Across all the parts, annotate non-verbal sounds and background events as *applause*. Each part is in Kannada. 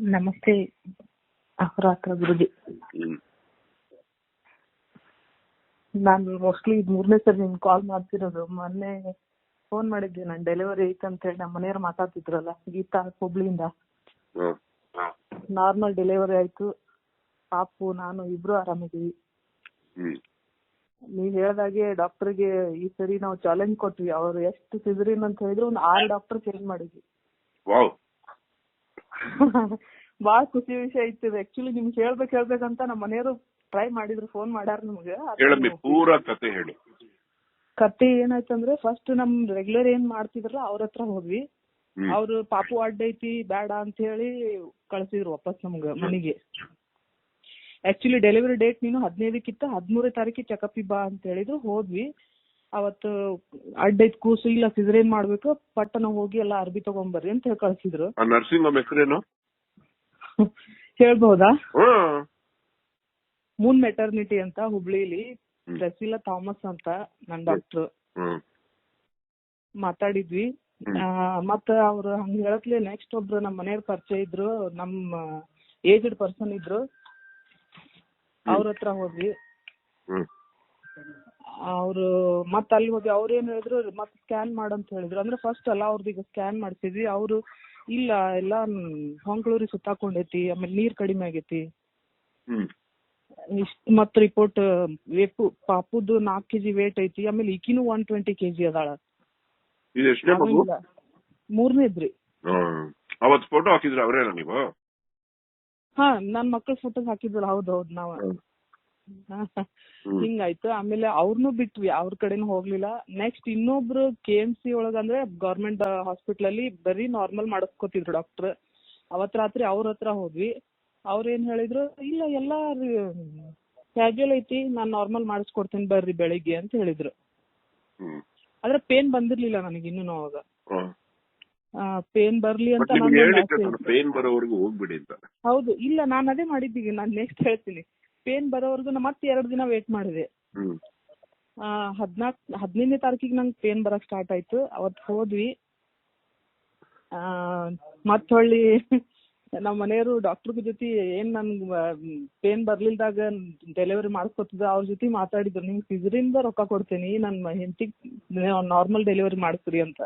ನಮಸ್ತೆ ಅಹೋರಾತ್ರ ಗುರುಜಿ. ನಾನು ಮೋಸ್ಟ್ಲಿ ಮೂರನೇ ಸರಿ ನಿಮ್ಗೆ ಕಾಲ್ ಮಾಡ್ತಿರೋದು. ಮೊನ್ನೆ ಫೋನ್ ಮಾಡಿದ್ದೆ ನಾನು ಡೆಲಿವರಿ ಐತೆ ಅಂತ ಹೇಳಿ. ನಮ್ಮ ಮನೆಯವ್ರು ಮಾತಾಡ್ತಿದ್ರಲ್ಲ ಗೀತಾ ಹುಬ್ಳಿಯಿಂದ. ನಾರ್ಮಲ್ ಡೆಲಿವರಿ ಆಯ್ತು. ಪಾಪು ನಾನು ಇಬ್ರು ಆರಾಮಿದೀವಿ. ನೀವ್ ಹೇಳ್ದಾಗೆ ಡಾಕ್ಟರ್ಗೆ ಈ ಸರಿ ನಾವು ಚಾಲೆಂಜ್ ಕೊಟ್ವಿ. ಅವ್ರು ಎಷ್ಟು ಸಿಜರಿನ್ ಅಂತ ಹೇಳಿದ್ರು ಒಂದು ಆರು ಡಾಕ್ಟರ್ ಚೇಂಜ್ ಮಾಡಿದ್ವಿ. *laughs* ಬಾಳ ಖುಷಿ ವಿಷಯ ಇತ್ತು ಆಕ್ಚುಲಿ ನಿಮ್ಗೆ ಹೇಳ್ಬೇಕು ಹೇಳ್ಬೇಕಂತ ನಮ್ಮ ಮನೆಯವರು ಟ್ರೈ ಮಾಡಿದ್ರು ಫೋನ್ ಮಾಡ್ಯಾರ ನಮ್ಗೆ. ಪೂರಾ ಕತೆ ಹೇಳು. ಕತೆ ಏನಾಯ್ತಂದ್ರೆ ಫಸ್ಟ್ ನಮ್ ರೆಗ್ಯುಲರ್ ಏನ್ ಮಾಡ್ತಿದ್ರಲ್ಲ ಅವ್ರ ಹತ್ರ ಹೋದ್ವಿ. ಅವ್ರು ಪಾಪು ಅಡ್ಡ ಐತಿ ಬೇಡ ಅಂತ ಹೇಳಿ ಕಳ್ಸಿದ್ರು ವಾಪಸ್ ನಮ್ಗ ಮನೆಗೆ. ಆಕ್ಚುಲಿ ಡೆಲಿವರಿ ಡೇಟ್ ನೀನು ಹದಿನೈದಕ್ಕಿತ್ತ ಹದಿಮೂರನೇ ತಾರೀಕಿಗೆ ಚೆಕಪ್ ಬಾ ಅಂತ ಹೇಳಿದ್ರು ಹೋದ್ವಿ. ಅವತ್ತು ಅಡ್ಡ ಐತ್ ಕೂಸು ಇಲ್ಲ ಸಿಸರೇನ್ ಮಾಡ್ಬೇಕು ಪಟ್ಟನ ಹೋಗಿ ಎಲ್ಲ ಅರ್ಬಿ ತಗೊಂಬರ್ರಿ ಅಂತ ಹೇಳಿ ಕಳ್ಸಿದ್ರು. ಆ ನರ್ಸಿಂಗ್ ಹೋಮ್ ಹೆಸರೇನು? *laughs* ಹೇಳ್ಬಹುದಾ? ಮೂನ್ ಮೆಟರ್ನಿಟಿ ಅಂತ ಹುಬ್ಳಿಲಿ. ಪ್ರಸಿಲಾ ಥಾಮಸ್ ಅಂತ ನನ್ ಡಾಕ್ಟರ್ ಮಾತಾಡಿದ್ವಿ. ಮತ್ತ ಅವ್ರು ಹಂಗ ಹೇಳತ್ಲೆ ನೆಕ್ಸ್ಟ್ ಒಬ್ರು ನಮ್ಮ ಮನೆಯವ್ರ ಪರಿಚಯ ಇದ್ರು ನಮ್ಮ ಏಜ್ಡ್ ಪರ್ಸನ್ ಇದ್ರು. ಅವ್ರ ಹತ್ರ ಹೋದ್ವಿ. ಅವ್ರು ಮತ್ತೆ ಅಲ್ಲಿ ಹೋಗಿ ಅವ್ರೇನ್ ಹೇಳಿದ್ರು ಮತ್ ಸ್ಕ್ಯಾನ್ ಮಾಡಂತ ಹೇಳಿದ್ರು. ಅಂದ್ರೆ ಫಸ್ಟ್ ಅಲ್ಲ ಅವ್ರದ್ದು ಈಗ ಸ್ಕ್ಯಾನ್ ಮಾಡ್ಸಿದ್ವಿ ಅವರು ಇಲ್ಲ ಎಲ್ಲ ಹೊಂಕ್ಳೂರಿ ಸುತ್ತಾಕೊಂಡೈತಿ ಆಮೇಲೆ ನೀರ್ ಕಡಿಮೆ ಆಗೈತಿ. ಹ್ಮ್. ಇಷ್ಟ್ ಮತ್ ರಿಪೋರ್ಟ್ ವೇಪು ಪಾಪುದು ನಾಲ್ಕ್ ಕೆಜಿ ವೇಟ್ ಐತಿ. ಆಮೇಲೆ ಈಕಿನೂ ಒನ್ ಟ್ವೆಂಟಿ ಕೆಜಿ ಅದಾಳ. ಇದು ಎಷ್ಟನೇ ಮಗು? ಮೂರನೇದ್ರಿ ಹ್ಮ್. ಅವತ್ ಫೋಟೋ ಹಾಕಿದ್ರ ಅವರೇನ ನೀವು? ಹಾ ನನ್ ಮಕ್ಕಳ ಫೋಟೋ ಹಾಕಿದ್ರು ಹೌದ್ ಹೌದ್ ನಾವ. ಹಿಂಗಾಯ್ತು. ಆಮೇಲೆ ಅವ್ರನ್ನು ಬಿಟ್ವಿ. ಅವ್ರ ಕಡೆನೂ ಹೋಗ್ಲಿಲ್ಲ. ನೆಕ್ಸ್ಟ್ ಇನ್ನೊಬ್ರು ಕೆ ಎಂ ಸಿ ಒಳಗ ಅಂದ್ರೆ ಗವರ್ಮೆಂಟ್ ಹಾಸ್ಪಿಟಲ್ ಅಲ್ಲಿ ಬರೀ ನಾರ್ಮಲ್ ಮಾಡಿಸ್ಕೊತಿದ್ರು ಡಾಕ್ಟರ್ ಅವತ್ ರಾತ್ರಿ ಅವ್ರ ಹತ್ರ ಹೋದ್ವಿ. ಅವ್ರ ಏನ್ ಹೇಳಿದ್ರು ಇಲ್ಲ ಎಲ್ಲ ಕ್ಯಾಜುವಲ್ ಐತಿ. ನಾನ್ ನಾರ್ಮಲ್ ಮಾಡಿಸ್ಕೊಡ್ತೀನಿ ಬರ್ರಿ ಬೆಳಿಗ್ಗೆ ಅಂತ ಹೇಳಿದ್ರು. ಆದ್ರೆ ಪೇನ್ ಬಂದಿರ್ಲಿಲ್ಲ ನನಗೆ ಇನ್ನು ಅವಾಗ. ಪೇನ್ ಬರ್ಲಿ ಅಂತ ಬಟ್ ನಿಮ್ಗೆ ನಾನು ಪೇನ್ ಬರೋವರೆಗೂ ಹೋಗ್ಬಿಡಿ ಅಂತ. ಹೌದು. ಇಲ್ಲ ನಾನು ಅದೇ ಮಾಡಿದ್ದೀನಿ ನಾನ್ ನೆಕ್ಸ್ಟ್ ಹೇಳ್ತೀನಿ. ಪೇನ್ ಬರೋವರೆಗೂ ನಾ ಮತ್ತೆ ಎರಡು ದಿನ ವೇಟ್ ಮಾಡಿದೆ. ಹದ್ನಾಕ್ ಹದಿನೈದನೇ ತಾರೀಕಿಗೆ ನಂಗೆ ಪೇನ್ ಬರಕ್ ಸ್ಟಾರ್ಟ್ ಆಯ್ತು. ಅವತ್ತು ಹೋದ್ವಿ. ಆ ಮತ್ ಹೊಳ್ಳಿ *laughs* ನಮ್ಮ ಮನೆಯವರು ಡಾಕ್ಟರ್ ಜೊತೆ ಏನ್ ನನ್ಗ್ ಪೇನ್ ಬರ್ಲಿಲ್ದಾಗ ಡೆಲಿವರಿ ಮಾಡ್ಕೊತಿದ್ದ ಅವ್ರ ಜೊತೆ ಮಾತಾಡಿದ್ರು. ನಿಮ್ಗೆ ಸಿಜರಿಂದ ರೊಕ್ಕ ಕೊಡ್ತೀನಿ ನನ್ ಹೆಂಡತಿ ನಾರ್ಮಲ್ ಡೆಲಿವರಿ ಮಾಡಿಸ್ರಿ ಅಂತ.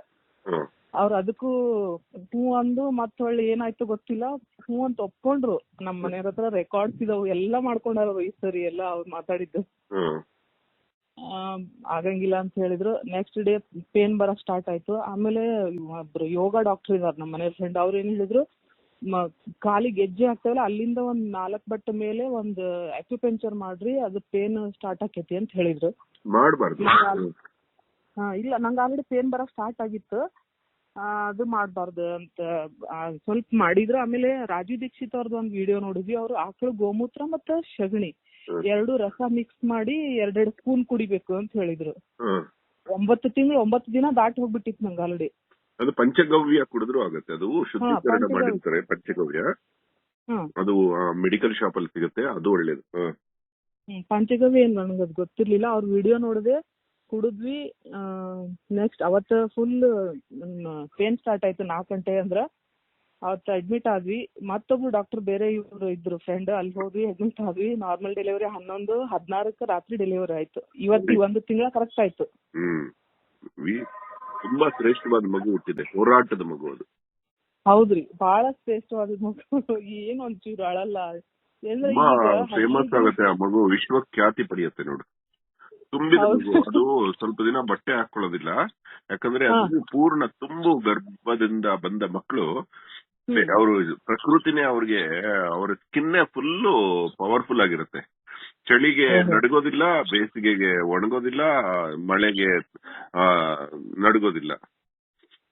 ಅವ್ರ ಅದಕ್ಕೂ ಹೂ ಅಂದು ಮತ್ತ್ ಹೊಳ್ಳಿ ಏನಾಯ್ತು ಗೊತ್ತಿಲ್ಲ. ಹೂ ಅಂತ ಒಪ್ಕೊಂಡ್ರು. ನಮ್ ಮನೆಯವ್ರ ಹತ್ರ ರೆಕಾರ್ಡ್ಸ್ ಇದಾವು. ಎಲ್ಲಾ ಮಾಡ್ಕೊಂಡಾರ ಈ ಸರಿ ಎಲ್ಲ ಅವ್ರು ಮಾತಾಡಿದ್ದು. ಹ್ಮ್. ಆ, ಆಗಂಗಿಲ್ಲ ಅಂತ ಹೇಳಿದ್ರು. ನೆಕ್ಸ್ಟ್ ಡೇ ಪೇನ್ ಬರಕ್ ಸ್ಟಾರ್ಟ್ ಆಯ್ತು. ಆಮೇಲೆ ಒಬ್ರು ಯೋಗ ಡಾಕ್ಟರ್ ಇದಾರ ನಮ್ಮ ಮನೆ ಫ್ರೆಂಡ್ ಅವ್ರು ಏನ್ ಹೇಳಿದ್ರು ಮ- ಕಾಲಿಗೆ ಗೆಜ್ಜೆ ಹಾಕ್ತಾವಲ್ಲ ಅಲ್ಲಿಂದ ಒಂದ್ ನಾಲ್ಕ್ ಬಟ್ಟೆ ಮೇಲೆ ಒಂದ್ ಅಕ್ಯುಪೆಂಚರ್ ಮಾಡ್ರಿ ಅದು ಪೇನ್ ಸ್ಟಾರ್ಟ್ ಆಕೈತಿ ಅಂತ ಹೇಳಿದ್ರು. ಮಾಡ್ಬಾರ್ದು. ಹ್ಮ್. ಹಾ ಇಲ್ಲ ನಂಗೆ ಆಲ್ರೆಡಿ ಪೇನ್ ಬರಕ್ ಸ್ಟಾರ್ಟ್ ಆಗಿತ್ತು. ಅದು ಮಾಡ್ಬಾರ್ದು ಅಂತ ಸ್ವಲ್ಪ ಮಾಡಿದ್ರು ಆಮೇಲೆ ರಾಜು ದೀಕ್ಷಿತ್ ಅವ್ರದ್ದು ಒಂದ್ ವಿಡಿಯೋ ನೋಡಿದ್ವಿ. ಅವರು ಆಕಳು ಗೋಮೂತ್ರ ಮತ್ತ ಸಗಣಿ. ಎರಡು ರಸ ಮಿಕ್ಸ್ ಮಾಡಿ ಎರಡೆರಡು ಸ್ಪೂನ್ ಕುಡಿಬೇಕು ಅಂತ ಹೇಳಿದ್ರು. ಒಂಬತ್ತು ತಿಂಗಳು ಒಂಬತ್ತು ದಿನ ದಾಟಿ ಹೋಗ್ಬಿಟ್ಟಿತ್ತು ನಂಗೆ ಆಲ್ರೆಡಿ ಅದು ಪಂಚಗವ್ಯ ಕುಡಿದ್ರು ಆಗುತ್ತೆ. ಅದು ಶುದ್ಧೀಕರಣ. ಮಾಡಿರ್ತಾರೆ ಪಂಚಗವ್ಯ. ಅದು ಮೆಡಿಕಲ್ ಶಾಪ್ ಅಲ್ಲಿ ಸಿಗುತ್ತೆ ಅದು ಒಳ್ಳೇದು. ಪಂಚಗವ್ಯ ಏನ್ ನನಗೆ ಅದು ಗೊತ್ತಿರ್ಲಿಲ್ಲ. ಅವ್ರ ವಿಡಿಯೋ ನೋಡಿದೆ ಕುಡಿದ್ವಿ ನೆಕ್ಸ್ಟ್ ಅವತ್ತ ಫುಲ್ ಪೇನ್ ಸ್ಟಾರ್ಟ್ ಆಯ್ತು ನಾಲ್ಕು ಗಂಟೆ ಅಂದ್ರ. ಅವತ್ತ ಅಡ್ಮಿಟ್ ಆದ್ವಿ. ಮತ್ತೊಬ್ರು ಡಾಕ್ಟರ್ ಬೇರೆ ಇವರು ಇದ್ರು ಫ್ರೆಂಡ್ ಅಲ್ಲಿ ಹೋದ್ವಿ ಅಡ್ಮಿಟ್ ಆದ್ವಿ. ನಾರ್ಮಲ್ ಡೆಲಿವರಿ ಹನ್ನೊಂದು ಹದಿನಾರಕ್ಕೆ ರಾತ್ರಿ ಡೆಲಿವರಿ ಆಯ್ತು. ಇವತ್ತು ಒಂದು ತಿಂಗಳ ಕರೆಕ್ಟ್ ಆಯ್ತು. ತುಂಬಾ ಶ್ರೇಷ್ಠವಾದ ಮಗು ಹುಟ್ಟಿದೆ. ಹೋರಾಟದ ಮಗು ಅದು. ಹೌದ್ರಿ. ಬಹಳ ಶ್ರೇಷ್ಠವಾದ ಮಗು. ಏನ್ ಒಂಚೂರು ಅಳಲ್ಲ. ಫೇಮಸ್ ಆಗುತ್ತೆ ಆ ಮಗು. ವಿಶ್ವಖ್ಯಾತಿ ಪಡೆಯುತ್ತೆ ನೋಡು. ತುಂಬಿದ ಮಗು. ಅದು ಸ್ವಲ್ಪ ದಿನ ಬಟ್ಟೆ ಹಾಕೊಳ್ಳೋದಿಲ್ಲ. ಯಾಕಂದ್ರೆ. ಅದು ಪೂರ್ಣ ತುಂಬು ಗರ್ಭದಿಂದ ಬಂದ ಮಕ್ಕಳು. ಅವರು ಪ್ರಕೃತಿನೇ ಅವ್ರಿಗೆ ಅವ್ರ ಸ್ಕಿನ್ನೇ ಫುಲ್ ಪವರ್ಫುಲ್ ಆಗಿರುತ್ತೆ. ಚಳಿಗೆ. ನಡಗೋದಿಲ್ಲ ಬೇಸಿಗೆಗೆ ಒಣಗೋದಿಲ್ಲ ಮಳೆಗೆ ಆ ನಡಗೋದಿಲ್ಲ.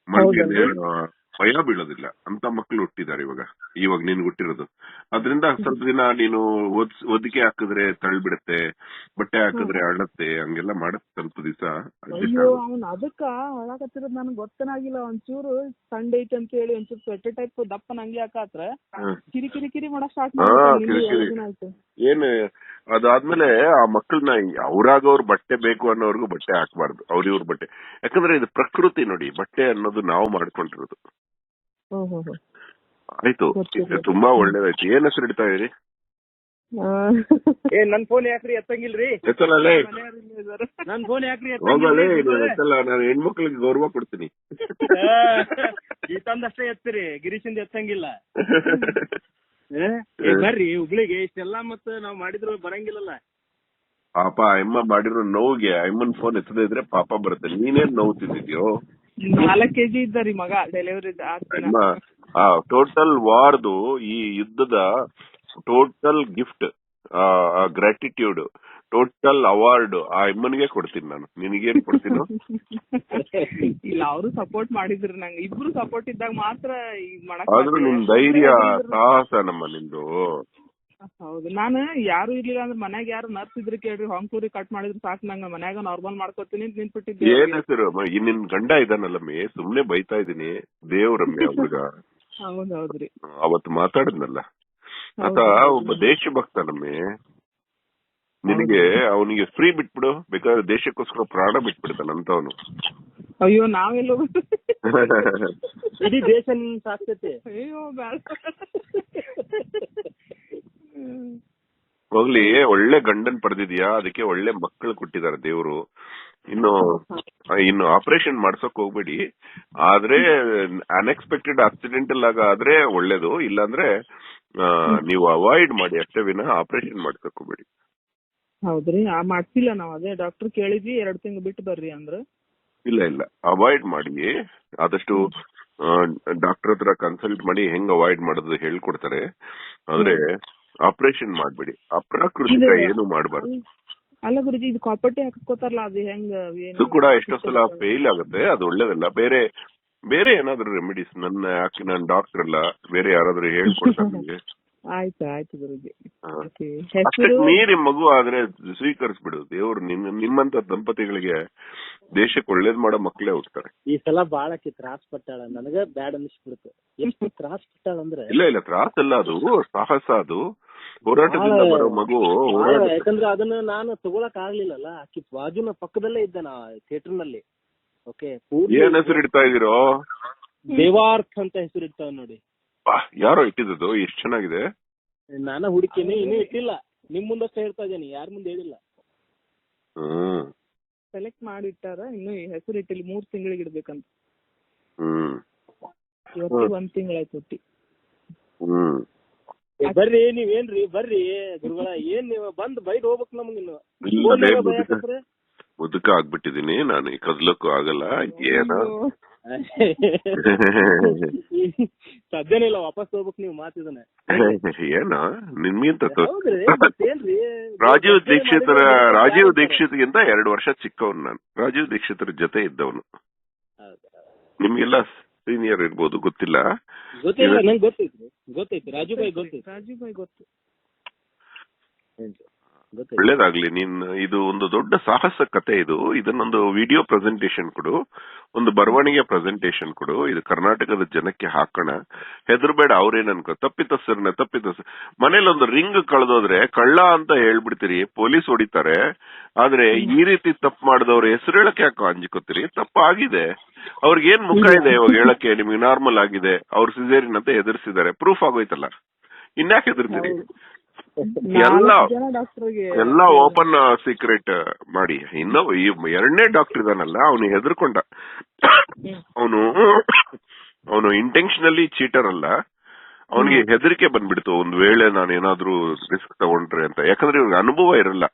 ಮಳೆಗೆ ಭಯ ಬೀಳೋದಿಲ್ಲ. ಅಂತ ಮಕ್ಕಳು ಹುಟ್ಟಿದ್ದಾರೆ ಇವಾಗ. ಇವಾಗ ನಿನ್ ಹುಟ್ಟಿರೋದು. ಅದರಿಂದ ಸ್ವಲ್ಪ ದಿನ ನೀನು ಒದ್- ಒದಿಕೆ ಹಾಕಿದ್ರೆ ತಳ್ಬಿಡುತ್ತೆ ಬಟ್ಟೆ ಹಾಕಿದ್ರೆ ಅಳತ್ತೆ ಹಂಗೆಲ್ಲ ಮಾಡತ್ತೆ ಸ್ವಲ್ಪ ದಿವಸ. ಅವ್ನ್ ಅದಕ್ಕ ಹೊಳಕತ್ತಿರೋದ್ ನನಗ್ ಗೊತ್ತನಾಗಿಲ್ಲ. ಒಂಚೂರು ಸಂಡೇ ಐತೆ ಅಂತ ಹೇಳಿ ಒಂಚೂರು ಸ್ವೆಟರ್ ಟೈಪ್ ದಪ್ಪನ ಹಂಗೆ ಹಾಕಾತ್ರ ಕಿರಿ ಕಿರಿ ಕಿರಿ ಮಾಡಕ್ ಸ್ಟಾರ್ಟ್ ಮಾಡಿ. ಏನ್ ಅದಾದ್ಮೇಲೆ ಆ ಮಕ್ಕಳನ್ನ ಅವ್ರಾಗವ್ರ ಬಟ್ಟೆ ಬೇಕು ಅನ್ನೋರ್ಗು ಬಟ್ಟೆ ಹಾಕ್ಬಾರ್ದು. ಅವ್ರ ಇವ್ರ ಬಟ್ಟೆ. ಯಾಕಂದ್ರೆ ಇದು ಪ್ರಕೃತಿ ನೋಡಿ ಬಟ್ಟೆ ಅನ್ನೋದು ನಾವು ಮಾಡ್ಕೊಂಡಿರೋದು. ಆಯ್ತು. ಗೊತ್ತಿದೆ. ತುಂಬಾ ಒಳ್ಳೇದಾಯ್ತು. ಏನ್ ಹೆಸರು ಇಡ್ತಾ ಇದೀರಿ ಆ, ಏ ನನ್ ಫೋನ್ ಯಾಕ್ರಿ ಎತ್ತಂಗಿಲ್ರಿ? ಇದಾರೆ. ನನ್ ಫೋನ್ ಯಾಕ್ರಿ ಹೋಗಲೇ ಇದು ಎತ್ತಲ್ಲ ನಾನು ಹೆಣ್ಮಕ್ಳಿಗೆ ಗೌರವ ಕೊಡ್ತೀನಿ. ಈ ತಂದಷ್ಟೇ ಎತ್ತಿರಿ. ಗಿರೀಶಿಂದ ಎತ್ತಂಗಿಲ್ಲ. *laughs* ಬರ್ರಿ ಹುಬ್ಳಿಗೆ. ಇಷ್ಟೆಲ್ಲ ಮತ್ತ ನಾವ್ ಮಾಡಿದ್ರು ಬರಂಗಿಲ್ಲಲ್ಲ. ಪಾಪ ಅಮ್ಮ ಮಾಡಿರೋ ನೋವಿಗೆ ಅಮ್ಮನ್ ಫೋನ್ ಎತ್ತದೇ ಇದ್ರೆ ಪಾಪ ಬರುತ್ತೆ. ನೀನೇನ್ ನೋವು ತಿಂದಿದ್ಯೋ? ನಾಲ್ಕ್ ಕೆಜಿ ಇದ್ದಾರಿ ಮಗ ಡೆಲಿವರಿ ಟೋಟಲ್ ವಾರ್ದು ಈ ಯುದ್ಧದ total gift gratitude total award ಆ ಅಮ್ಮನಿಗೆ ಕೊಡ್ತೀನಿ ನಾನು. ನಿನಗೇನ್ ಕೊಡ್ತೀನಿ? *laughs* ಇಲ್ಲ ಅವರು ಸಪೋರ್ಟ್ ಮಾಡಿದ್ರು ನಂಗೆ. ಇಬ್ರು ಸಪೋರ್ಟ್ ಇದ್ದಾಗ ಮಾತ್ರ ಆದ್ರೂ ನಿಮ್ ಧೈರ್ಯ ಸಾಹಸ ನಮ್ಮ ನಿಂದು. ಹೌದು. ನಾನು ಯಾರು ಇರ್ಲಿಲ್ಲ ಅಂದ್ರೆ ಮನ್ಯಾಗ ಯಾರು ನರ್ಸ್ ಇದ್ರೆ ಕೇಳ್ರಿ ಹೊಂಕೂರಿ ಕಟ್ ಮಾಡಿದ್ರೆ ಸಾಕು ನಂಗ ಮನ್ಯಾಗ ನಾರ್ಮಲ್ ಮಾಡ್ಕೊತೀನಿ ಅಂತ ನಿಂತ್ಬಿಟ್ಟಿದ್ದೆ. ಏನ್ ಹೆಸರು? ನಿನ್ ಗಂಡ ಇದಾನಲ್ಲಮ್ಮಿ ಸುಮ್ನೆ ಬೈತಾ ಇದೀನಿ ದೇವ್ರಮ್ಮಿ ಹುಡುಗ. ಹೌದ್ ಹೌದ್ರಿ ಅವತ್ತು ಮಾತಾಡಿದ್ನಲ್ಲ. ಆತ ಒಬ್ಬ ದೇಶಭಕ್ತನಮ್ಮೆ ನಿನಗೆ ಅವನಿಗೆ ಫ್ರೀ ಬಿಟ್ಬಿಡು ಬೇಕಾದ್ರೆ ದೇಶಕ್ಕೋಸ್ಕರ ಪ್ರಾಣ ಬಿಟ್ಬಿಡ್ತಾನಂತವನು ಅಯ್ಯೋ ನಾವೆಲ್ಲ *laughs* ಇಡೀ ದೇಶ ನಿನ್ ಸಾಕ್ತೈತಿ. ಅಯ್ಯೋ ಬ್ಯಾಡ. ಹೋಗ್ಲಿ ಒಳ್ಳೆ ಗಂಡನ್ ಪಡೆದಿದ್ಯಾ? ಅದಕ್ಕೆ ಒಳ್ಳೆ ಮಕ್ಕಳು ಕೊಟ್ಟಿದ್ದಾರೆ ದೇವ್ರು. ಇನ್ನು ಇನ್ನು ಆಪರೇಷನ್ ಮಾಡ್ಸಕ್ ಹೋಗ್ಬೇಡಿ. ಆದ್ರೆ ಅನ್ಎಕ್ಸ್ಪೆಕ್ಟೆಡ್ ಆಕ್ಸಿಡೆಂಟಲ್ ಆಗ ಆದ್ರೆ ಒಳ್ಳೇದು. ಇಲ್ಲಾಂದ್ರೆ ನೀವು ಅವಾಯ್ಡ್ ಮಾಡಿ ಅಷ್ಟೇ ವಿನ ಆಪರೇಷನ್ ಮಾಡ್ಸಕ್ ಹೋಗ್ಬೇಡಿ. ಹೌದ್ರಿ? ಆ ಮಾಡ್ಸಿಲ್ಲ ನಾವ್ ಅದೇ. ಡಾಕ್ಟರ್ ಕೇಳಿದ್ವಿ ಎರಡ್ ತಿಂಗಳು ಬಿಟ್ಟು ಬರ್ರಿ ಅಂದ್ರ. ಇಲ್ಲ ಇಲ್ಲ. ಅವಾಯ್ಡ್ ಮಾಡಿ. ಆದಷ್ಟು ಡಾಕ್ಟರ್ ಹತ್ರ ಕನ್ಸಲ್ಟ್ ಮಾಡಿ ಹೆಂಗ್ ಅವಾಯ್ಡ್ ಮಾಡೋದು ಹೇಳ್ಕೊಡ್ತಾರೆ. ಆದ್ರೆ ಆಪರೇಷನ್ ಮಾಡ್ಬೇಡಿ. ಅಪ್ರಾಕೃತಿಕ ಏನು ಮಾಡಬಾರ್ದು. ಅಲ್ಲ ಗುರುಜಿ ಇದು ಕಾಪರ್ಟಿ ಹಾಕೋತಾರಲ್ಲ ಅದು ಹೆಂಗ್ ಏನು ಇದು ಕೂಡ ಎಷ್ಟೋ ಸಲ ಫೇಲ್ ಆಗುತ್ತೆ ಅದು ಒಳ್ಳೇದಲ್ಲ. ಬೇರೆ ಬೇರೆ ಏನಾದ್ರು ರೆಮಿಡೀಸ್ ನನ್ನ ಯಾಕೆ ನಾನು ಡಾಕ್ಟರ್ ಅಲ್ಲ ಬೇರೆ ಯಾರಾದ್ರೂ ಹೇಳ್ಕೊಡ್ತಾರೆ *laughs* ನಿಮಗೆ. ಆಯ್ತು ಆಯ್ತು ಗುರುಜಿ. ಮೀರಿ ಮಗು ಆದ್ರೆ ಸ್ವೀಕರಿಸ್ಬಿಡು. ದೇವ್ರು ನಿನ್ನ ನಿಮ್ಮಂತ ದಂಪತಿಗಳಿಗೆ ದೇಶಕ್ಕೆ ಒಳ್ಳೇದ್ ಮಾಡೋ ಮಕ್ಕಳೇ ಹೋಗ್ತಾರೆ ಈ ಸಲ ಬಾಳ ಆಕಿ ತ್ರಾಸ್ ಪಟ್ಟಾಳ. ನನಗ ಬ್ಯಾಡ್ ಅನಿಸ್ಬಿಡ್ತು. ಎಷ್ಟು ತ್ರಾಸ್ ಪಟ್ಟಾಳ ಅಂದ್ರೆ ಇಲ್ಲ ಇಲ್ಲ ತ್ರಾಸಲ್ಲ ಅದು ಸಾಹಸ ಅದು. ಹೋರಾಟದಿಂದ ಬರೋ ಮಗು ಹೋರಾಟ ಯಾಕಂದ್ರೆ ಅದನ್ನ ನಾನು ತಗೊಳಕ್ ಆಗ್ಲಿಲ್ಲಲ್ಲ ಆಕಿ ಬಾಜುನ ಪಕ್ಕದಲ್ಲೇ ಇದ್ದೆ ನಾ ಥಿಯೇಟರ್ನಲ್ಲಿ ಓಕೆ ಏನ್ ಹೆಸರು ಇಡ್ತಾ ಇದೀರೋ ದೇವಾರ್ಥ ಅಂತ ಹೆಸರು ಇಡ್ತಾವ ನೋಡಿ. ಯಾರೋ ಇಟ್ಟಿದ್ದು ಎಷ್ಟ್ ಚೆನ್ನಾಗಿದೆ? ನಾನ ಹುಡುಕಿನಿ ಇನ್ನೂ ಇಟ್ಟಿಲ್ಲ. ನಿಮ್ ಮುಂದಷ್ಟೇ ಹೇಳ್ತಾ ಇದ್ದೀನಿ ಯಾರ ಮುಂದೆ ಹೇಳಿಲ್ಲ. ಹ್ಮ್. ಸೆಲೆಕ್ಟ್ ಮಾಡಿಟ್ಟಾರ ಇನ್ನು ಹೆಸರು ಇಟ್ಟಿಲ್ಲ ಮೂರ್ ತಿಂಗಳಿಗೆ ಇಡ್ಬೇಕಂತ. ಹ್ಮ್. ಇವತ್ತಿಗೆ ಒಂದ್ ತಿಂಗಳಾಯ್ತು ಹುಟ್ಟಿ ಹ್ಮ್ ನೀವ್ ಏನ್ರಿ ನೀವೇನ್ರಿ ಬರ್ರಿ. ಗುರುಗಳ ಏನ್ ನೀವ್ ಬಂದ್ ಬೈದ್ ಹೋಗ್ಬೇಕು ಇಲ್ಲದೆ ಫೋನ್ಯಾಗ ಮುದುಕ. ಬೈಯಾಕತ್ರೆ? ಮುದುಕ ಆಗ್ಬಿಟ್ಟಿದೀನಿ ನಾನು ಈ ಕದ್ಲಕ್ಕೂ ಆಗಲ್ಲ ಏನ. *laughs* ಸಾಧ್ಯನೇ ಇಲ್ಲ ವಾಪಸ್ ಹೋಗ್ಬೇಕು ನೀವು ಮಾತಿದನ್ನ *laughs* ಏನ ನಿಮ್ಗಿಂತ ತೊ- ಹೌದ್ರಿ ಮತ್ತೇನ್ರಿ? ರಾಜೀವ್ ದೀಕ್ಷಿತರ ರಾಜೀವ್ ದೀಕ್ಷಿತ್ಗಿಂತ ಎರಡು ವರ್ಷ ಚಿಕ್ಕವನು ನಾನು. ರಾಜೀವ್ ದೀಕ್ಷಿತರ ಜೊತೆ ಇದ್ದವನು. ನಿಮ್ಗೆಲ್ಲ ಸೀನಿಯರ್ ಇರ್ಬೋದು ಗೊತ್ತಿಲ್ಲ. ಗೊತ್ತಿಲ್ಲ ನಂಗೆ ಗೊತ್ತೈತ್ರಿ ಗೊತ್ತೈತಿ ರಾಜು ಬಾಯ್ ಗೊತ್ತೈತಿ ರಾಜು ಬಾಯ್ ಗೊತ್ತು. ಒಳ್ಳೇದಾಗ್ಲಿ. ನೀನ್ ಇದು ಒಂದು ದೊಡ್ಡ ಸಾಹಸ ಕತೆ ಇದು. ಇದನ್ನೊಂದು ವಿಡಿಯೋ ಪ್ರೆಸೆಂಟೇಶನ್ ಕೊಡು. ಒಂದು ಬರವಣಿಗೆ ಪ್ರೆಸೆಂಟೇಶನ್ ಕೊಡು. ಇದು ಕರ್ನಾಟಕದ ಜನಕ್ಕೆ ಹಾಕೋಣ. ಹೆದರ್ಬೇಡ ಅವ್ರೇನ್ ಅನ್ಕೋ ತಪ್ಪಿತಸ್ಸರ್ನ ತಪ್ಪಿತಸ್ ಮನೇಲಿ ಒಂದು ರಿಂಗ್ ಕಳೆದೋದ್ರೆ ಕಳ್ಳ ಅಂತ ಹೇಳ್ಬಿಡ್ತೀರಿ. ಪೊಲೀಸ್ ಹೊಡಿತಾರೆ. ಆದ್ರೆ ಈ ರೀತಿ ತಪ್ಪು ಮಾಡಿದವ್ರ ಹೆಸರು ಹೇಳಕ್ಕೆ ಯಾಕೋ ಅಂಜಿಕೋತೀರಿ? ತಪ್ಪಾಗಿದೆ. ಆಗಿದೆ ಅವ್ರಿಗೇನ್ ಮುಖ ಇದೆ ಇವಾಗ ಹೇಳಕ್ಕೆ? ನಿಮ್ಗೆ ನಾರ್ಮಲ್ ಆಗಿದೆ. ಅವ್ರ ಸಿಸೇರಿನ್ ಅಂತ ಎದುರಿಸಿದ್ದಾರೆ ಪ್ರೂಫ್ ಆಗೋಯ್ತಲ್ಲ. ಇನ್ಯಾಕೆ ಹೆದರ್ತೀರಿ? ಎಲ್ಲ ಎಲ್ಲ ಓಪನ್ ಸೀಕ್ರೆಟ್ ಮಾಡಿ. ಇನ್ನು ಈ ಎರಡನೇ ಡಾಕ್ಟರ್ ಇದಾನಲ್ಲ ಅವನು ಹೆದರ್ಕೊಂಡ. ಅವನು ಅವನು ಇಂಟೆನ್ಷನಲಿ ಚೀಟರ್ ಅಲ್ಲ. ಅವನಿಗೆ ಹೆದರಿಕೆ ಬಂದ್ಬಿಡ್ತು. ಒಂದ್ ವೇಳೆ ನಾನು ಏನಾದ್ರೂ ರಿಸ್ಕ್ ತಗೊಂಡ್ರೆ ಅಂತ. ಯಾಕಂದ್ರೆ ಇವಾಗ ಅನುಭವ ಇರಲ್ಲ.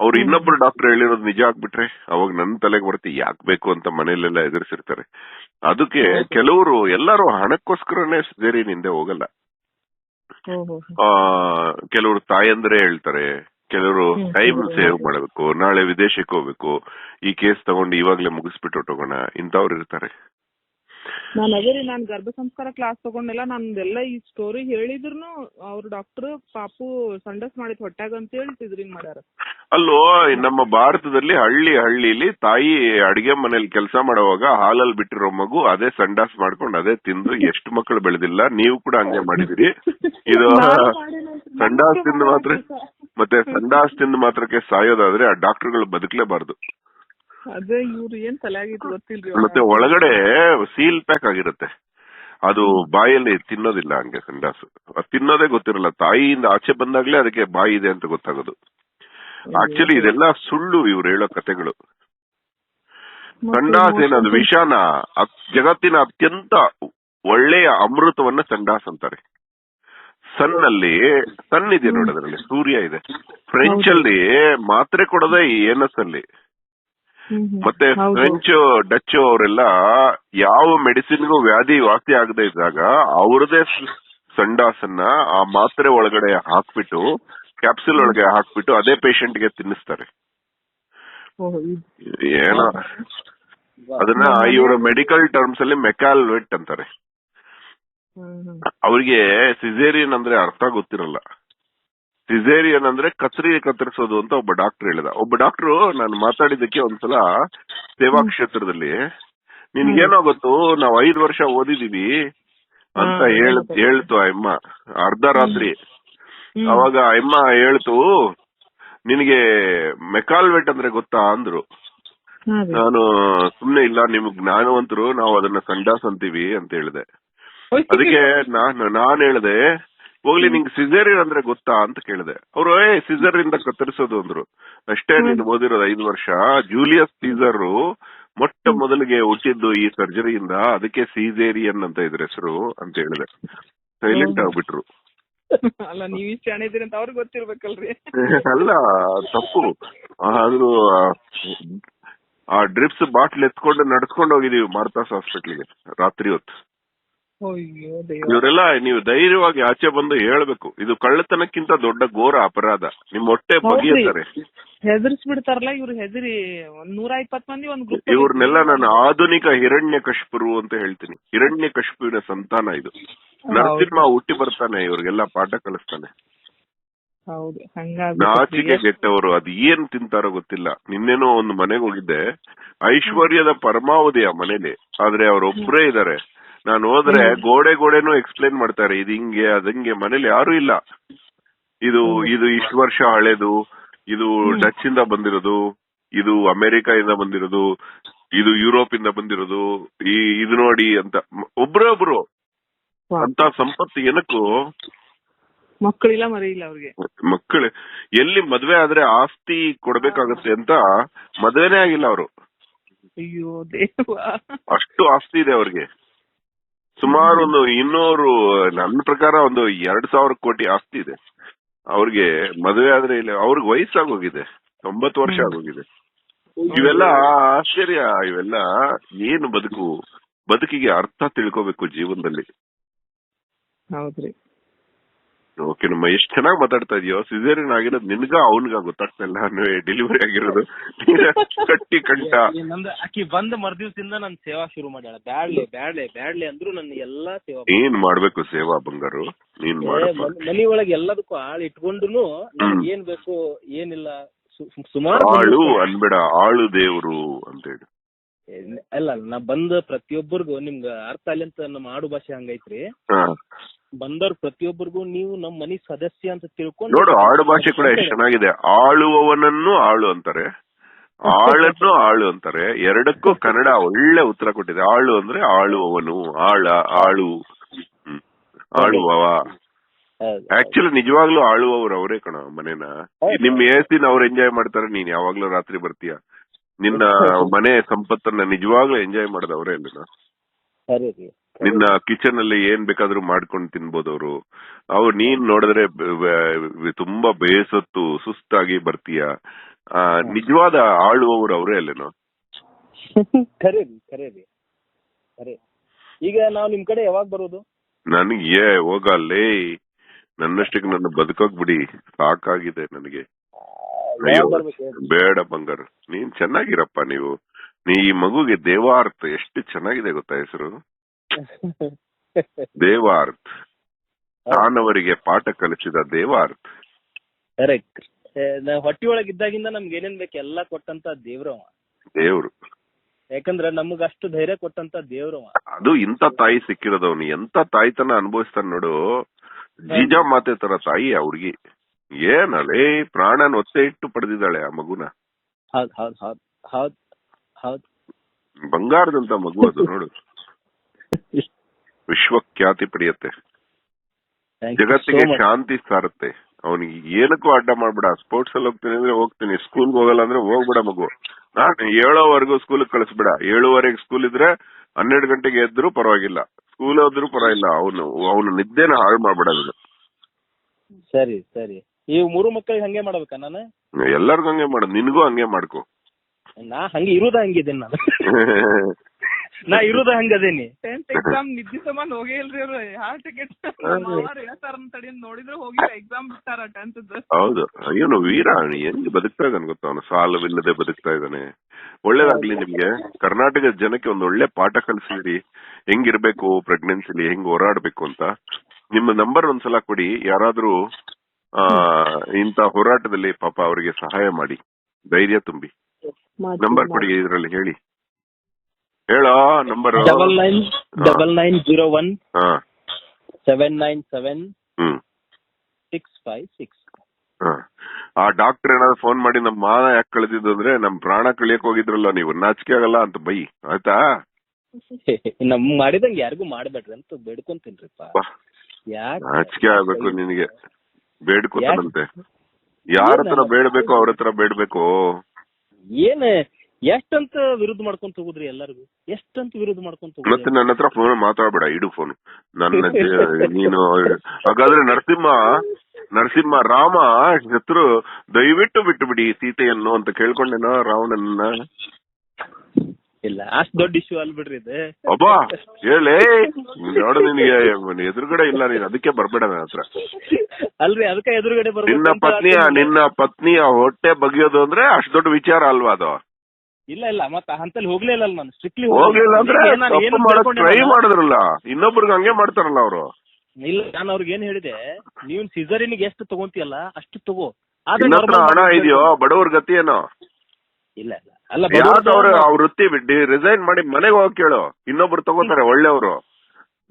ಅವ್ರು ಇನ್ನೊಬ್ರು ಡಾಕ್ಟರ್ ಹೇಳಿರೋದು ನಿಜ ಆಗ್ಬಿಟ್ರೆ ಅವಾಗ ನನ್ನ ತಲೆಗೆ ಬರ್ತಿ ಯಾಕ್ ಬೇಕು ಅಂತ ಮನೇಲೆಲ್ಲ ಎದುರಿಸಿರ್ತಾರೆ. ಅದಕ್ಕೆ ಕೆಲವರು ಎಲ್ಲರೂ ಹಣಕ್ಕೋಸ್ಕರನೇ ನಿಂದೆ ಹೋಗಲ್ಲ. ಕೆಲವರು ತಾಯಂದ್ರೆ ಹೇಳ್ತಾರೆ ಕೆಲವರು. ಟೈಮ್ ಸೇವ್ ಮಾಡಬೇಕು ನಾಳೆ ವಿದೇಶಕ್ಕೆ ಹೋಗ್ಬೇಕು ಈ ಕೇಸ್ ತಗೊಂಡು ಇವಾಗ್ಲೇ ಮುಗಿಸ್ಬಿಟ್ಟು ಹೊಟ್ಟೋಗೋಣ ಇಂಥವ್ರು ಇರ್ತಾರೆ ನಾನ್ ಅದೇ ರೀ ನಾನ್ ಗರ್ಭ ಸಂಸ್ಕಾರ ಕ್ಲಾಸ್ ತಗೊಂಡೆಲ್ಲ ನಂದೆಲ್ಲ ಈ ಸ್ಟೋರಿ ಹೇಳಿದ್ರುನು ಅವ್ರ ಡಾಕ್ಟರ್ ಪಾಪು ಸಂಡಸ್ ಮಾಡಿದ್ ಹೊಟ್ಯಾಗ ಅಂತ ಹೇಳಿ ಸಿದ್ರಿಂಗ್ ಮಾಡ್ಯಾರ. ಅಲ್ಲೋ ನಮ್ಮ ಭಾರತದಲ್ಲಿ ಹಳ್ಳಿ ಹಳ್ಳಿಲಿ ತಾಯಿ ಅಡಿಗೆ ಮನೇಲಿ ಕೆಲಸ ಮಾಡುವಾಗ ಹಾಲಲ್ಲಿ ಬಿಟ್ಟಿರೋ ಮಗು ಅದೇ ಸಂಡಾಸ್ ಮಾಡ್ಕೊಂಡು ಅದೇ ತಿಂದು ಎಷ್ಟು ಮಕ್ಕಳು ಬೆಳೆದಿಲ್ಲ ನೀವು ಕೂಡ ಹಂಗೆ ಮಾಡಿದಿರಿ. ಇದು *laughs* ಸಂಡಾಸ್ ತಿಂದು ಮಾತ್ರ ಮತ್ತೆ ಸಂಡಾಸ್ ತಿಂದು ಮಾತ್ರಕ್ಕೆ ಸಾಯೋದಾದ್ರೆ ಆ ಡಾಕ್ಟರ್ಗಳು ಬದುಕಲೇಬಾರ್ದು. ಅದೇ ಇವ್ರು ಏನ್ ಗೊತ್ತಿಲ್ರಿ ಮತ್ತೆ ಒಳಗಡೆ ಸೀಲ್ ಪ್ಯಾಕ್ ಆಗಿರುತ್ತೆ. ಅದು ಬಾಯಲ್ಲಿ ತಿನ್ನೋದಿಲ್ಲ ಹಂಗೆ ಸಂಡಾಸು. ಅದ್ ತಿನ್ನೋದೇ ಗೊತ್ತಿರಲ್ಲ. ತಾಯಿಯಿಂದ ಆಚೆ ಬಂದಾಗ್ಲೇ ಅದಕ್ಕೆ ಬಾಯಿ ಇದೆ ಅಂತ ಗೊತ್ತಾಗೋದು. ಆಕ್ಚುಲಿ ಇದೆಲ್ಲ ಸುಳ್ಳು ಇವ್ರು ಹೇಳೋ ಕಥೆಗಳು ಸಂಡಾಸ್ ಏನದು? ವಿಷಾನ? ಜಗತ್ತಿನ ಅತ್ಯಂತ ಒಳ್ಳೆಯ ಅಮೃತವನ್ನ ಸಂಡಾಸ್ ಅಂತಾರೆ. ಸನ್ ಅಲ್ಲಿ ಸನ್ ಇದೆ ನೋಡಿ ಅದರಲ್ಲಿ. ಸೂರ್ಯ ಇದೆ. ಫ್ರೆಂಚ್ ಅಲ್ಲಿ ಮಾತ್ರೆ ಕೊಡೋದೇ ಈ ಅಲ್ಲಿ. ಮತ್ತೆ ಫ್ರೆಂಚ್ ಡಚ್ ಅವರೆಲ್ಲ ಯಾವ ಮೆಡಿಸಿನ್ಗೂ ವ್ಯಾಧಿ ವಾಸಿ ಆಗದೆ ಇದ್ದಾಗ ಅವ್ರದೇ ಸಂಡಾಸನ್ನ ಆ ಮಾತ್ರೆ ಒಳಗಡೆ ಹಾಕ್ಬಿಟ್ಟು ಕ್ಯಾಪ್ಸುಲ್ ಒಳಗೆ ಹಾಕ್ಬಿಟ್ಟು ಅದೇ ಪೇಷಂಟ್ಗೆ ತಿನ್ನಿಸ್ತಾರೆ ಏನ ಅದನ್ನ ಇವರ ಮೆಡಿಕಲ್ ಟರ್ಮ್ಸ್ ಅಲ್ಲಿ ಮೆಕಾಲ್ವೆಟ್ ಅಂತಾರೆ. ಅವ್ರಿಗೆ ಸಿಜೇರಿಯನ್ ಅಂದ್ರೆ ಅರ್ಥ ಗೊತ್ತಿರಲ್ಲ. ಸಿಸೇರಿಯನ್ ಅಂದ್ರೆ ಕತ್ರಿ ಕತ್ತರಿಸೋದು ಅಂತ ಒಬ್ಬ ಡಾಕ್ಟರ್ ಹೇಳಿದ. ಒಬ್ಬ ಡಾಕ್ಟರ್ ನಾನು ಮಾತಾಡಿದ್ದಕ್ಕೆ ಒಂದ್ಸಲ ಸೇವಾ ಕ್ಷೇತ್ರದಲ್ಲಿ ನಿನ್ಗೇನೋ ಗೊತ್ತು ನಾವ್ ಐದ್ ವರ್ಷ ಓದಿದೀವಿ ಅಂತ. ಹೇಳ್ತು ಆ ಅಮ್ಮ ಅರ್ಧ ರಾತ್ರಿ. ಅವಾಗ ಅಮ್ಮ ಹೇಳ್ತು ನಿನಗೆ ಮೆಕಾಲ್ವೆಟ್ ಅಂದ್ರೆ ಗೊತ್ತಾ ಅಂದ್ರು. ನಾನು ಸುಮ್ನೆ ಇಲ್ಲ ನಿಮ್ಗ್ ಜ್ಞಾನವಂತರು ನಾವು ಅದನ್ನ ಸಂಡಾಸ್ ಅಂತೀವಿ ಅಂತ ಹೇಳಿದೆ. ಅದಕ್ಕೆ ನಾನು ನಾನ್ ಹೇಳ್ದೆ ಹೋಗ್ಲಿ ನಿಂಗೆ ಸಿಸೇರಿಯನ್ ಅಂದ್ರೆ ಗೊತ್ತಾ ಅಂತ ಕೇಳಿದೆ. ಅವ್ರು ಏ ಸಿಜರ್ ಇಂದ ಕತ್ತರಿಸೋದು ಅಂದ್ರು. ಅಷ್ಟೇ ನೀನು ಓದಿರೋದು ಐದು ವರ್ಷ. ಜೂಲಿಯಸ್ ಸೀಸರ್ ಮೊಟ್ಟ ಮೊದಲಿಗೆ ಹುಟ್ಟಿದ್ದು ಈ ಸರ್ಜರಿಯಿಂದ ಅದಕ್ಕೆ ಸೀಸೇರಿಯನ್ ಅಂತ ಇದ್ರ ಹೆಸರು ಅಂತ ಹೇಳಿದೆ. ಸೈಲೆಂಟ್ ಆಗ್ಬಿಟ್ರು. *laughs* ಅಲ್ಲ ನೀವ್ ಇಷ್ಟ ಅಂತ ಅವ್ರಿಗೆ ಗೊತ್ತಿರ್ಬೇಕಲ್ರಿ. *laughs* ಅಲ್ಲ ತಪ್ಪು. ಅದು ಆ ಡ್ರಿಪ್ಸ್ ಬಾಟ್ಲ್ ಎತ್ಕೊಂಡು ನಡ್ಸ್ಕೊಂಡು ಹೋಗಿದೀವಿ ಮಾರ್ತಾಸ್ ಹಾಸ್ಪಿಟ್ಲಿಗೆ ರಾತ್ರಿ ಹೊತ್ತು. ಇವರೆಲ್ಲ ನೀವು ಧೈರ್ಯವಾಗಿ ಆಚೆ ಬಂದು ಹೇಳ್ಬೇಕು. ಇದು ಕಳ್ಳತನಕ್ಕಿಂತ ದೊಡ್ಡ ಘೋರ ಅಪರಾಧ. ನಿಮ್ ಹೊಟ್ಟೆ ಬಗೆಯುತ್ತಾರೆ ಹೆದರ್ಸ್ ಬಿಡ್ತಾರಲ್ಲ ಇವ್ರು ಹೆದರಿ ಒಂದ್ ನೂರ ಇಪ್ಪತ್ ಮಂದಿ ಒಂದು ಗ್ರೂಪ್ ಇವ್ರನ್ನೆಲ್ಲ ನಾನು ಆಧುನಿಕ ಹಿರಣ್ಯ ಕಶ್ಪರು ಅಂತ ಹೇಳ್ತೀನಿ. ಹಿರಣ್ಯ ಕಶ್ಪುವಿನ ಸಂತಾನ ಇದು. ನರಸಿಂಹ ಹುಟ್ಟಿ ಬರ್ತಾನೆ ಇವ್ರಿಗೆಲ್ಲ ಪಾಠ ಕಲಿಸ್ತಾನೆ. ಹೌದು ನಾಚಿಕೆ ಕೆಟ್ಟವರು ಅದ್ ಏನ್ ತಿಂತಾರೋ ಗೊತ್ತಿಲ್ಲ. ನಿನ್ನೆನೋ ಒಂದು ಮನೆಗೆ ಹೋಗಿದ್ದೆ. ಐಶ್ವರ್ಯದ ಪರಮಾವಧಿ ಆ ಮನೇಲಿ. ಆದ್ರೆ ಅವ್ರೊಬ್ರೇ ಇದಾರೆ. ನಾನು ಹೋದ್ರೆ ಗೋಡೆ ಗೋಡೆನು ಎಕ್ಸ್ಪ್ಲೈನ್ ಮಾಡ್ತಾರೆ ಇದು ಹಿಂಗೆ ಅದಂಗೆ ಮನೇಲಿ ಯಾರು ಇಲ್ಲ. ಇದು ಇದು ಇಷ್ಟು ವರ್ಷ ಹಳೇದು ಇದು ಡಚ್ ಇಂದ ಬಂದಿರೋದು ಇದು ಅಮೆರಿಕ ಇಂದ ಬಂದಿರೋದು ಇದು ಯುರೋಪ್ ಇಂದ ಬಂದಿರೋದು ಈ ಇದು ನೋಡಿ ಅಂತ. ಒಬ್ರೇ ಒಬ್ರು. ಅಂತ ಸಂಪತ್ತು ಏನಕ್ಕೂ ಮಕ್ಕಳಿಲ್ಲ ಮರಿ ಇಲ್ಲ ಅವ್ರಿಗೆ. ಮಕ್ಕಳು ಎಲ್ಲಿ ಮದ್ವೆ ಆದ್ರೆ ಆಸ್ತಿ ಕೊಡ್ಬೇಕಾಗತ್ತೆ ಅಂತ ಮದ್ವೆನೇ ಆಗಿಲ್ಲ ಅವರು. ಅಯ್ಯೋ ದೇವ ಅಷ್ಟು ಆಸ್ತಿ ಇದೆ ಅವ್ರಿಗೆ. ಸುಮಾರು ಒಂದು ಇನ್ನೂರು ನನ್ನ ಪ್ರಕಾರ ಒಂದು ಎರಡ್ ಸಾವಿರ ಕೋಟಿ ಆಸ್ತಿ ಇದೆ. ಅವ್ರಿಗೆ ಮದುವೆ ಆದ್ರೆ ಇಲ್ಲ ಅವ್ರಿಗೆ ವಯಸ್ಸಾಗೋಗಿದೆ. ತೊಂಬತ್ತು ವರ್ಷ ಆಗೋಗಿದೆ. ಇವೆಲ್ಲ ಆಶ್ಚರ್ಯ. ಇವೆಲ್ಲ ಏನು ಬದುಕು? ಬದುಕಿಗೆ ಅರ್ಥ ತಿಳ್ಕೋಬೇಕು ಜೀವನದಲ್ಲಿ. ಹೌದ್ರಿ. ಓಕೆ ನಮ್ಮ ಎಷ್ಟ್ ಚೆನ್ನಾಗಿ ಮಾತಾಡ್ತಾ ಇದೀಯೋ ಸಿಸೇರಿಯನ್ ಆಗಿರೋದು ನಿನ್ಗ ಅವನ್ಗ ಗೊತ್ತಾಗ್ತಾ ಇಲ್ಲ. ಡೆಲಿವರಿ ಆಗಿರೋದು. ಕಟ್ಟಿ ಕಂಠ. ನಂದು ಆಕಿ ಬಂದ ಮರ್ದಿವ್ಸದಿಂದ ನನ್ ಸೇವಾ ಶುರು ಮಾಡ್ಯಾಳ. ಬ್ಯಾಡ್ಲೆ ಬ್ಯಾಡ್ಲೆ ಬ್ಯಾಡ್ಲೆ ಅಂದ್ರು ನನ್ನ ಎಲ್ಲಾ ಸೇವಾ ಏನ್ ಮಾಡ್ಬೇಕು ಸೇವಾ ಬಂಗಾರು? ನೀನ್ ಮನಿ ಒಳಗೆ ಎಲ್ಲದಕ್ಕೂ ಆಳ್ ಇಟ್ಕೊಂಡುನು ಏನ್ ಬೇಕು ಏನಿಲ್ಲ. ಸುಮಾರು ಆಳು ಅನ್ಬೇಡ ಆಳು ದೇವ್ರು ಅಂತ ಹೇಳಿ. ಅಲ್ಲ ನಾ ಬಂದ ಪ್ರತಿಯೊಬ್ಬರಿಗೂ ನಿಮ್ಗ ಅರ್ಥ ಅಲ್ಲಿ ಅಂತ ನಮ್ಮ ಆಡು ಭಾಷೆ ಹಂಗೈತ್ರಿ. ಬಂದವ್ರ ಪ್ರತಿಯೊಬ್ಬರಿಗೂ ನೀವು ನಮ್ ಮನಿ ಸದಸ್ಯ ಅಂತ ತಿಳ್ಕೊಂಡು ನೋಡು ಆಡು ಭಾಷೆ ಕೂಡ ಎಷ್ಟು ಚೆನ್ನಾಗಿದೆ ಆಳುವವನನ್ನು ಆಳು ಅಂತಾರೆ ಆಳನ್ನು ಆಳು ಅಂತಾರೆ ಎರಡಕ್ಕೂ ಕನ್ನಡ ಒಳ್ಳೆ ಉತ್ತರ ಕೊಟ್ಟಿದೆ ಆಳು ಅಂದ್ರೆ ಆಳುವವನು ಆಳ ಆಳು. ಆಳುವವ. ಆಕ್ಚುಲಿ ನಿಜವಾಗ್ಲೂ ಆಳುವವರು ಅವರೇ ಕಣ ಮನೇನ ನಿಮ್ ಎಸಿನ ಅವ್ರು ಎಂಜಾಯ್ ಮಾಡ್ತಾರೆ ನೀನ್ ಯಾವಾಗ್ಲೂ ರಾತ್ರಿ ಬರ್ತೀಯ ನಿನ್ನ *laughs* ಮನೆ ಸಂಪತ್ತನ್ನ ನಿಜವಾಗ್ಲೂ ಎಂಜಾಯ್ ಮಾಡದವ್ರೆ ಅಲ್ಲಿನ. ಸರಿ ರೀ. ನಿನ್ನ ಕಿಚನ್ ಅಲ್ಲಿ ಏನ್ ಬೇಕಾದ್ರೂ ಮಾಡ್ಕೊಂಡು ತಿನ್ಬೋದು ಅವರು ಅವ್ರು ನೀನ್ ನೋಡಿದ್ರೆ ತುಂಬಾ ಬೇಸತ್ತು ಸುಸ್ತಾಗಿ ಬರ್ತೀಯ? ನಿಜವಾದ ಆಳುವವರು ಅವರೇ ಅಲ್ಲೇನೋ. *laughs* ಖರೆ ರೀ ಖರೆ ರೀ. ಖರೆ. ಈಗ ನಾವು ನಿಮ್ ಕಡೆ ಯಾವಾಗ ಬರೋದು? ನನಗೆ ಹೋಗಲ್ಲೇ. ನನ್ನಷ್ಟಕ್ಕೆ ನನ್ನ ಬದುಕೋಗ್ಬಿಡಿ. ಸಾಕಾಗಿದೆ ನನಗೆ. ಅಯ್ಯೋ? ಬೇಡ ಬಂಗಾರ. ನೀನ್ ಚೆನ್ನಾಗಿರಪ್ಪ ನೀವು. ನೀ ಈ ಮಗುಗೆ ದೇವಾರ್ಥ ಎಷ್ಟು ಚೆನ್ನಾಗಿದೆ ಗೊತ್ತಾ ಹೆಸರು? *laughs* ದೇವಾರ್ಥ ತಾನವರಿಗೆ ಪಾಠ ಕಲಿಸಿದ ದೇವಾರ್ಥ ಕರೆಕ್ಟ್ ಹೊಟ್ಟಿ ಒಳಗಿದ್ದಾಗಿಂದ ನಮ್ಗೆ ಏನೇನ್ ಬೇಕು ಎಲ್ಲಾ ಕೊಟ್ಟಂತ ದೇವ್ರ ದೇವ್ರು. ಯಾಕಂದ್ರ ನಮ್ಗ ಅಷ್ಟು ಧೈರ್ಯ ಕೊಟ್ಟಂತ ದೇವ್ರವ ಅದು ಇಂತ ತಾಯಿ ಸಿಕ್ಕಿರೋದವ್ನು ಎಂತ ತಾಯಿತನ ಅನುಭವಿಸ್ತಾನ ನೋಡು. ಜೀಜಾ ಮಾತೆ ತರ ತಾಯಿ ಹುಡ್ಗಿ ಏನಲ್ಲೇ ಪ್ರಾಣನ ಒತ್ತೆ ಇಟ್ಟು ಪಡೆದಿದ್ದಾಳೆ ಆ ಮಗುನ. ಹೌದ್ ಹೌದ್ ಹೌದ್ ಹೌದ್ ಹೌದ್. ಬಂಗಾರದಂತ ಮಗು ಅದು ನೋಡು. ವಿಶ್ವ ಖ್ಯಾತಿ ಪಡೆಯುತ್ತೆ. Thank you so ಜಗತ್ತಿಗೆ much. ಶಾಂತಿ ಸಾರುತ್ತೆ. ಅವನಿಗೆ ಏನಕ್ಕೂ ಅಡ್ಡ ಮಾಡ್ಬೇಡ. ಸ್ಪೋರ್ಟ್ಸ್ ಅಲ್ಲಿ ಹೋಗ್ತೀನಿ ಅಂದ್ರೆ ಹೋಗ್ತೀನಿ. ಸ್ಕೂಲ್ಗೆ ಹೋಗಲ್ಲ ಅಂದ್ರೆ ಹೋಗ್ಬೇಡ ಮಗು. ನಾನು ಏಳೋವರೆಗೂ ಸ್ಕೂಲ್ ಕಳಿಸ್ಬೇಡ. ಏಳುವರೆಗೆ ಸ್ಕೂಲ್ ಇದ್ರೆ ಹನ್ನೆರಡು ಗಂಟೆಗೆ ಎದ್ರು ಪರವಾಗಿಲ್ಲ. ಸ್ಕೂಲ್ ಹೋದ್ರು ಪರವಾಗಿಲ್ಲ. ಅವನು ಅವನು ನಿದ್ದೆನ ಹಾಳು ಮಾಡ್ಬೇಡ ಸರಿ ಸರಿ. ಈ ಮೂರು ಮಕ್ಕಳಿಗೆ ಹಂಗೆ ಮಾಡ್ಬೇಕಾ ನಾನು? ಎಲ್ಲರಿಗೂ ಹಂಗೆ ಮಾಡು ನಿನ್ಗೂ ಹಂಗೆ ಮಾಡ್ಕೋ. ನಾ ಹಂಗೆ ಇರುದ ಹಂಗಿದ್ದೀನಿ ನಾನು. *laughs* ನಾ ಇರುದ ಹಂಗದೇನಿ. ಟೆಂತ್ ಎಕ್ಸಾಮ್ ನಿದ್ದಿ ಸಮಾನ ಹೋಗೇ ಇಲ್ರಿ ಅವ್ರು ಟಿಕೆಟ್ ಹೇಳ್ತಾರ ತಡಿ ನೋಡಿದ್ರೆ ಹೋಗಿಲ್ಲ ಎಕ್ಸಾಮ್ ಬಿಡ್ತಾರ ಟೆಂತ್ ಹೌದು. ಅಯ್ಯೋ ವೀರ ಹೆಂಗ್ ಬದುಕ್ತಾ ಇದ್ದಾನೆ ಗೊತ್ತಾ? ಅವನು ಸಾಲವಿಲ್ಲದೆ ಬದುಕ್ತಾ ಇದ್ದಾನೆ ಒಳ್ಳೇದಾಗ್ಲಿ ನಿಮ್ಗೆ. ಕರ್ನಾಟಕದ ಜನಕ್ಕೆ ಒಂದು ಒಳ್ಳೆ ಪಾಠ ಕಲಿಸಿದ್ರಿ ಹೆಂಗಿರ್ಬೇಕು ಪ್ರೆಗ್ನೆನ್ಸಿಲಿ ಹೆಂಗ್ ಹೋರಾಡ್ಬೇಕು ಅಂತ. ನಿಮ್ಮ ನಂಬರ್ ಒಂದ್ಸಲ ಕೊಡಿ. ಯಾರಾದ್ರೂ ಇಂತ ಹೋರಾಟದಲ್ಲಿ ಪಾಪ ಅವರಿಗೆ ಸಹಾಯ ಮಾಡಿ ಧೈರ್ಯ ತುಂಬಿ. ನಂಬರ್ ಕೊಡಿ ಇದರಲ್ಲಿ ಹೇಳಿ. ಹೇಳೋ number double nine double nine zero one ಹಾ. ಸೆವೆನ್ ನೈನ್ ಸೆವೆನ್ ಹ್ಮ್. ಸಿಕ್ಸ್ ಫೈವ್ ಸಿಕ್ಸ್ ಹ. ಆ ಡಾಕ್ಟರ್ ಏನಾದ್ರು ಫೋನ್ ಮಾಡಿ ನಮ್ಮ ಮಾನ ಯಾಕೆ ಕಳೆದಿದ್ದು ಅಂದ್ರೆ ನಮ್ ಪ್ರಾಣ ಕಳಿಯಕ್ ಹೋಗಿದ್ರಲ್ಲ ನೀವು ನಾಚಿಕೆ ಆಗಲ್ಲ ಅಂತ ಬೈ ಆಯ್ತಾ? ನಮ್ ಮಾಡಿದಂಗೆ ಯಾರಿಗೂ ಮಾಡ್ಬೇಡ್ರಿ ಅಂತ ಬೇಡ್ಕೊಂತೀನ್ರಿಪ್ಪ ನಾಚಿಕೆ ಆಗ್ಬೇಕು ನಿನಗೆ. ಬೇಡ್ಕೋತಾನಂತೆ. ಯಾರ ಹತ್ರ ಬೇಡ್ಬೇಕು ಅವ್ರ ಹತ್ರ ಬೇಡ್ಬೇಕು? ಏನ್ ಎಷ್ಟಂತ ವಿರುದ್ಧ ಮಾಡ್ಕೊಂತ ಹೋಗುದ್ರಿ ಎಲ್ಲರಿಗೂ? ಎಷ್ಟಂತ ವಿರುದ್ಧ ಮಾಡ್ಕೊಂತ ಮತ್ತೆ ನನ್ನ ಹತ್ರ ಫೋನ್ ಮಾತಾಡ್ಬೇಡ ಇಡು ಫೋನ್ ನನ್ನ *laughs* ಜ- ನೀನು ಹಾಗಾದ್ರೆ ನರಸಿಂಹ ನರಸಿಂಹ ರಾಮ ಹೆಸರು ದಯವಿಟ್ಟು ಬಿಟ್ಟು ಬಿಡಿ ಸೀತೆಯನ್ನು ಅಂತ ಕೇಳ್ಕೊಂಡೇನೋ ರಾವಣನ್ನ ಇಲ್ಲ ಅಷ್ಟ್ ದೊಡ್ಡ ಇಶ್ಯೂ ಅಲ್ ಬಿಡ್ರಿ ಇದು. ಅಬ್ಬಾ ಹೇಳಿ ನೋಡು ನಿನಗೆ ಎದುರುಗಡೆ ಇಲ್ಲ ನೀನ್ ಅದಕ್ಕೆ ಬರ್ಬೇಡ ನನ್ನ ಹತ್ರ. ಅಲ್ರಿ ಅದಕ್ಕೆ ಎದುರುಗಡೆ ಬರ್ಬೇಕು ನಿನ್ನ ಪತ್ನಿಯ ನಿನ್ನ ಪತ್ನಿಯ ಹೊಟ್ಟೆ ಬಗೆಯೋದು ಅಂದ್ರೆ ಅಷ್ಟ್ ದೊಡ್ಡ ವಿಚಾರ ಅಲ್ವಾ ಅದು? ಇಲ್ಲ ಇಲ್ಲ ಮತ್ತ ಹಂತಲ್ಲಿ ಹೋಗ್ಲೇ ಇಲ್ಲ ನಾನು ಸ್ಟ್ರಿಕ್ಟ್ಲಿ ಹೋಗ್ಲಿಲ್ಲ ಅಂದ್ರೆ ತಪ್ಪು ಮಾಡಕ್ ಟ್ರೈ ಮಾಡಿದ್ರಲ್ಲ ಇನ್ನೊಬ್ರಿಗೆ ಹಂಗೆ ಮಾಡ್ತಾರಲ್ಲ ಅವರು. ಇಲ್ಲ ನಾನು ಅವ್ರಿಗೆ ಏನ್ ಹೇಳಿದೆ ನೀವ್ ಸಿಸರಿನಿಗೆ ಎಷ್ಟು ತಗೊಂತೀಯಲ್ಲ ಅಷ್ಟು ತಗೋ. ಆದ್ರೆ ಹಣ ಇದೆಯೋ ಬಡವ್ರ ಗತಿ ಏನೋ? ಇಲ್ಲ ಇಲ್ಲ. ಅಲ್ಲ ಯಾವ್ದು ಅವ್ರ ಅವ್ರ ವೃತ್ತಿ ಬಿಟ್ಟು ರಿಸೈನ್ ಮಾಡಿ ಮನೆಗೆ ಹೋಗಿ ಕೇಳು. ಇನ್ನೊಬ್ರು ತಗೋತಾರೆ ಒಳ್ಳೆಯವರು.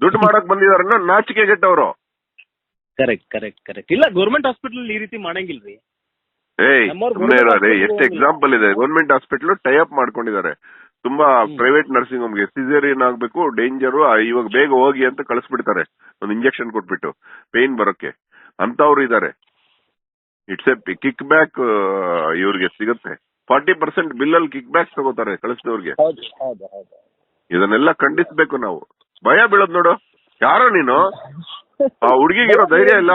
ದುಡ್ಡು *laughs* ಮಾಡಕ್ ಬಂದಿದಾರನ್ನ ನಾಚಿಕೆ ಗೆಟ್ಟವ್ರು ಕರೆಕ್ಟ್ ಕರೆಕ್ಟ್ ಕರೆಕ್ಟ್ ಇಲ್ಲ ಗೌರ್ಮೆಂಟ್ ಹಾಸ್ಪಿಟಲ್ ಈ ರೀತಿ ಮಾಡಂಗಿಲ್ರಿ. ಏಯ್ ಎಷ್ಟು. ಎಕ್ಸಾಂಪಲ್ ಇದೆ. ಗೌರ್ಮೆಂಟ್ ಹಾಸ್ಪಿಟಲ್ ಟೈ ಅಪ್ ಮಾಡ್ಕೊಂಡಿದ್ದಾರೆ. ತುಂಬಾ ಪ್ರೈವೇಟ್ ನರ್ಸಿಂಗ್ ಹೋಮ್ಗೆ ಸಿಸೇರಿಯನ್ ಆಗ್ಬೇಕು ಡೇಂಜರ್ ಇವಾಗ ಬೇಗ ಹೋಗಿ ಅಂತ ಕಳಿಸ್ಬಿಡ್ತಾರೆ. ಒಂದು ಇಂಜೆಕ್ಷನ್ ಕೊಟ್ಬಿಟ್ಟು ಪೇನ್ ಬರೋಕೆ ಅಂತವ್ರು ಇದಾರೆ. ಇಟ್ಸ್ ಎ ಕಿಕ್ ಬ್ಯಾಕ್ ಇವ್ರಿಗೆ ಸಿಗುತ್ತೆ. ಫಾರ್ಟಿ ಪರ್ಸೆಂಟ್ ಬಿಲ್ ಅಲ್ಲಿ ಕಿಕ್ ಬ್ಯಾಕ್ ತಗೋತಾರೆ ಕಳಿಸಿದವ್ರಿಗೆ ಹೌದು ಹೌದು ಹೌದು. ಇದನ್ನೆಲ್ಲ ಖಂಡಿಸ್ಬೇಕು ನಾವು. ಭಯ ಬೀಳೋದ್ ನೋಡು. ಯಾರೋ ನೀನು? ಆ ಹುಡುಗಿಗಿರೋ ಧೈರ್ಯ ಇಲ್ಲ.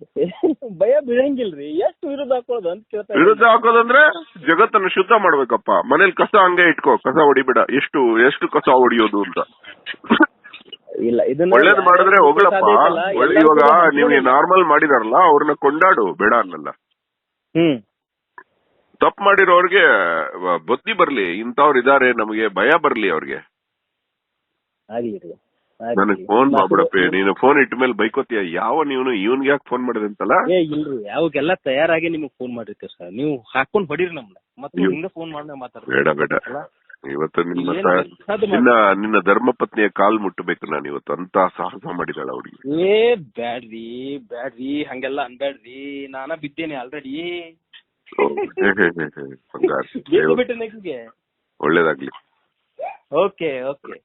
*laughs* ಭಯ ಬೀಳಂಗಿಲ್ರಿ. ಎಷ್ಟು ವಿರುದ್ಧ ಹಾಕೋದು ಅಂತ ಕೇಳ್ತಾರೆ. ವಿರುದ್ಧ ಹಾಕೋದಂದ್ರೆ ಜಗತ್ತನ್ನು ಶುದ್ಧ ಮಾಡ್ಬೇಕಪ್ಪ. ಮನೇಲಿ ಕಸ ಹಂಗೆ ಇಟ್ಕೋ. ಕಸ ಹೊಡಿಬೇಡ. ಎಷ್ಟು ಎಷ್ಟು ಕಸ ಹೊಡಿಯೋದು ಅಂತ. ಇಲ್ಲ ಇದನ್ನ ಒಳ್ಳೇದ್ ಮಾಡಿದ್ರೆ ಹೋಗ್ಲಪ್ಪ. ಇವಾಗ ನೀವು. ನಾರ್ಮಲ್ ಮಾಡಿದಾರಲ್ಲ ಅವ್ರನ್ನ ಕೊಂಡಾಡು. ಬೇಡ ಅನ್ನಲ್ಲ. ಹ್ಮ್. ತಪ್ಪು ಮಾಡಿರೋರ್ಗೆ ಬುದ್ಧಿ ಬರ್ಲಿ ಇಂಥವ್ರು ಇದಾರೆ ನಮಗೆ ಭಯ ಬರ್ಲಿ ಅವ್ರಿಗೆ. ನನಗ್ ಫೋನ್ ಮಾಡ್ಬಿಡಪ್ಪಿ ನೀನು ಫೋನ್ ಇಟ್ಟ ಮೇಲೆ ಬೈಕೋತಿಯ? ಯಾವ ನೀನು ಇವನ್ಗೆ ಯಾಕೆ ಫೋನ್ ಮಾಡಿದೆ ಅಂತಲ್ಲ ಏ ಇಲ್ರಿ ಯಾವಾಗೆಲ್ಲ ತಯಾರಾಗಿ ನಿಮಗೆ ಫೋನ್ ಮಾಡಿರ್ತೀವಿ ಸರ್? ನೀವು ಹಾಕೊಂಡ್ ಹೊಡೀರಿ ನಮ್ನ. ಮತ್ತೆ ಹಿಂಗ ಫೋನ್ ಮಾಡಿ ಬೇಡ ಬೇಡ. ಇವತ್ತು ನಿಮ್ಮ ನಿನ್ನ ನಿನ್ನ ಧರ್ಮಪತ್ನಿಯ ಕಾಲ್ ಮುಟ್ಟಬೇಕು ನಾನು ಇವತ್ತು. ಅಂತ ಸಾಹಸ ಮಾಡಿದಾಳ ಅವ್ರಿಗೆ. ಏ ಬ್ಯಾಡ್ರಿ ಬ್ಯಾಡ್ರಿ ಹಂಗೆಲ್ಲ ಅನ್ಬ್ಯಾಡ್ರಿ. ನಾನ ಬಿದ್ದೇನೆ ಆಲ್ರೆಡಿ ಬಂಗಾರ *laughs* ಬಿಟ್ಟು ಬಿಟ್ಟು ಒಳ್ಳೇದಾಗ್ಲಿ. Okay okay